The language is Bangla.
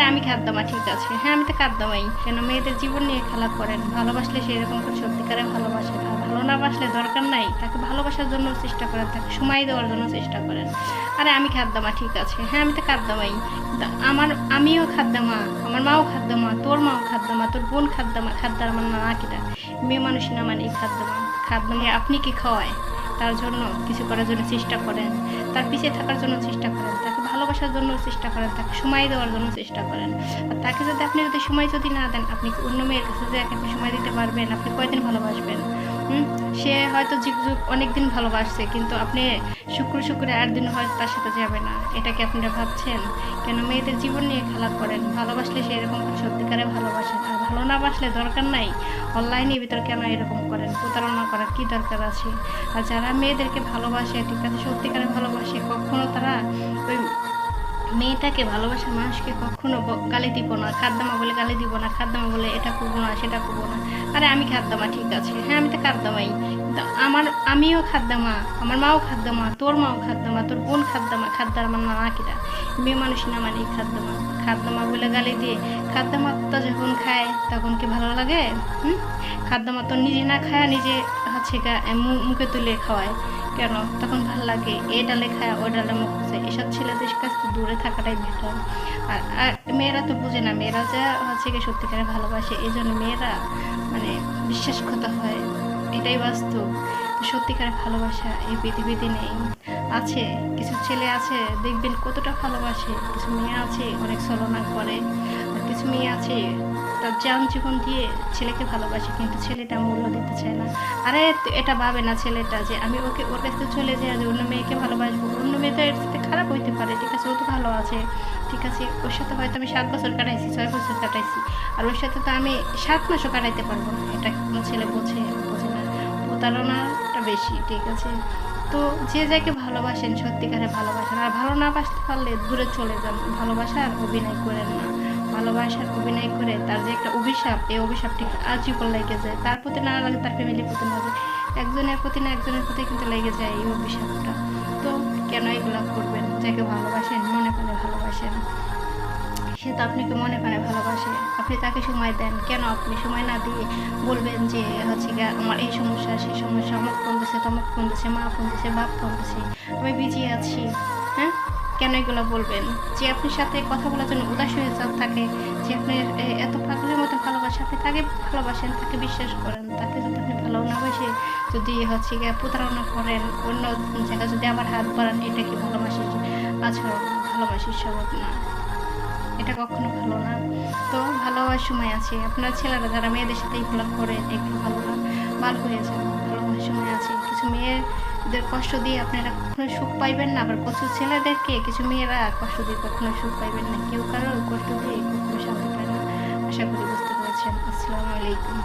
আরে আমি খাদ্দামা ঠিক আছে। হ্যাঁ আমি তো খাদ্দামাই কেন মেয়েদের জীবন নিয়ে খেলা করেন। ভালোবাসলে সে এরকম করে সত্যিকারে ভালোবাসে আর ভালো না বাসলে দরকার নাই। তাকে ভালোবাসার জন্য চেষ্টা করেন, তাকে সময় দেওয়ার জন্য চেষ্টা করেন। আরে, আমি খাদ্দামা ঠিক আছে। হ্যাঁ আমি তো খাদ্দামাই আমার, আমিও খাদ্দামা আমার মাও খাদ্দামা তোর মাও খাদ্দামা তোর বোন খাদ্দামা খাদ্দার আমার না কিটা মেয়ে মানুষ না মানে খাদ্দামা খাদ্দামা আপনি কি খাওয়ায়? তার জন্য, কিছু করার জন্য চেষ্টা করেন। তার পিছিয়ে থাকার জন্য চেষ্টা করেন। তাকে ভালোবাসার জন্য চেষ্টা করেন, তাকে সময় দেওয়ার জন্য চেষ্টা করেন। আর তাকে যদি আপনি যদি সময় যদি না দেন, আপনি অন্য মেয়ের কাছে যে আপনি সময় দিতে পারবেন? আপনি কয়দিন ভালোবাসবেন? সে হয়তো যুগ অনেক দিন ভালোবাসছে, কিন্তু আপনি শুক্র শুক্রে আট দিন হয়তো তার সাথে যাবে না। এটা কি আপনারা ভাবছেন? কেন মেয়েদের জীবন নিয়ে খেলা করেন? ভালোবাসলে সে এরকম করে সত্যিকারে ভালোবাসেন আর ভালো না বাসলে দরকার নাই। অনলাইনে ভিতর কেন এরকম করেন? প্রতারণা করার কি দরকার আছে? আর যারা মেয়েদেরকে ভালোবাসে, ঠিক আছে, সত্যিকারে ভালোবাসে, কখনো তারা মেয়েটাকে ভালোবাসা, মানুষকে কখনো গালি দিব না। খাদ্দামা বলে গালি দিব না, খাদ্দামা বলে এটা করব না, সেটা করব না। আরে আমি খাদ্দামা, ঠিক আছে। হ্যাঁ আমি তো খাদ্দামাই। কিন্তু আমার, আমিও খাদ্দামা, আমার মাও খাদ্দামা, তোর মাও খাদ্দামা, তোর বোন খাদ্দামা আমার না কিরা? মেয়ে মানুষ না মানে খাদ্দামা। খাদ্দামা বলে গালি দিয়ে খাদ্দামা তো যখন খায় তখন কি ভালো লাগে? হুম? তো নিজে না খায় নিজে হচ্ছে মুখে তুলে খাওয়ায়। কেন? তখন ভালো লাগে, এ ডালে খায় ওই ডালে মুখ খুঁজে। এসব ছেলেদের কাছ থেকে দূরে থাকাটাই বেটার আর মেয়েরা তো বুঝে না, মেয়েরা যে হচ্ছে গিয়ে সত্যিকারে ভালোবাসে, এই জন্য মেয়েরা মানে বিশ্বাসঘাত হয়। এটাই বাস্তব। সত্যিকারে ভালোবাসা এই পৃথিবীতে নেই। আছে, কিছু ছেলে আছে, দেখবেন কতটা ভালোবাসে। কিছু মেয়ে আছে, অনেক ছলনা করে। আর কিছু মেয়ে আছে তার যান জীবন দিয়ে ছেলেকে ভালোবাসে, কিন্তু ছেলেটা মূল্য দিতে চায় না। আরে এটা ভাবে না ছেলেটা যে আমি ওকে, ওর কাছে চলে যাই যে অন্য মেয়েকে ভালোবাসবো। অন্য মেয়ে তো এর সাথে খারাপ হইতে পারে, ঠিক আছে, ও তো ভালো আছে। ঠিক আছে, ওর সাথে হয়তো আমি সাত বছর কাটাইছি, ছয় বছর কাটাইছি। আর ওর সাথে তো আমি সাত মাসও কাটাইতে পারব না। এটা কোনো ছেলে বোঝে? বোঝে না। প্রতারণাটা বেশি, ঠিক আছে? তো যে যাকে ভালোবাসেন, সত্যিকারে ভালোবাসেন। আর ভালো না বাসতে পারলে দূরে চলে যান। ভালোবাসা আর অভিনয় করেন না। ভালোবাসার অভিনয় করে তার যে একটা অভিশাপ, এই অভিশাপটি আজীবন লেগে যায়। তার প্রতি না লাগে, তার ফ্যামিলির প্রতি না লাগে। একজনের প্রতি না একজনের প্রতি কিন্তু লেগে যায় এই অভিশাপটা। তো কেন এগুলা করবেন? যাকে ভালোবাসেন, মনে করে ভালোবাসেন। সে তো আপনাকে মনে প্রাণে ভালোবাসে। আপনি তাকে সময় দেন। কেন আপনি সময় না দিয়ে বলবেন যে, হচ্ছে গিয়ে আমার এই সমস্যা, সেই সমস্যা অমুক ফোন দিছে তমুক ফোন দিছে, মা ফোন দিছে, বাপ ফোন দিছে, আমি বিজি আছি হ্যাঁ? কেন এগুলো বলবেন? যে আপনার সাথে কথা বলার জন্য উদাস হয়ে থাকে, যে আপনি এত পাগলের মতো ভালোবাসে, আপনি তাকে ভালোবাসেন, তাকে বিশ্বাস করেন তাকে যদি আপনি ভালো না বাসে, যদি হচ্ছে গিয়ে প্রতারণা করেন, অন্য জায়গায় যদি আবার হাত বাড়ান, এটা কি ভালোবাসির আচরণ ভালোবাসির স্বভাব না। এটা কখনো ভালো না। তো ভালো সময় আছে। আপনার ছেলেরা যারা মেয়েদের সাথে এগুলো করে একটু ভালো না। ভালো হয়ে যান ভালো সময় আছে। কিছু মেয়েদের কষ্ট দিয়ে আপনারা কখনো সুখ পাইবেন না, আবার কিছু ছেলেদেরকে, কিছু মেয়েরা কষ্ট দিয়ে কখনো সুখ পাইবেন না। কেউ কারও কষ্ট দিয়ে কখনো শান্তি পায় না। আশা করি বুঝতে পারছেন। আসসালামু আলাইকুম।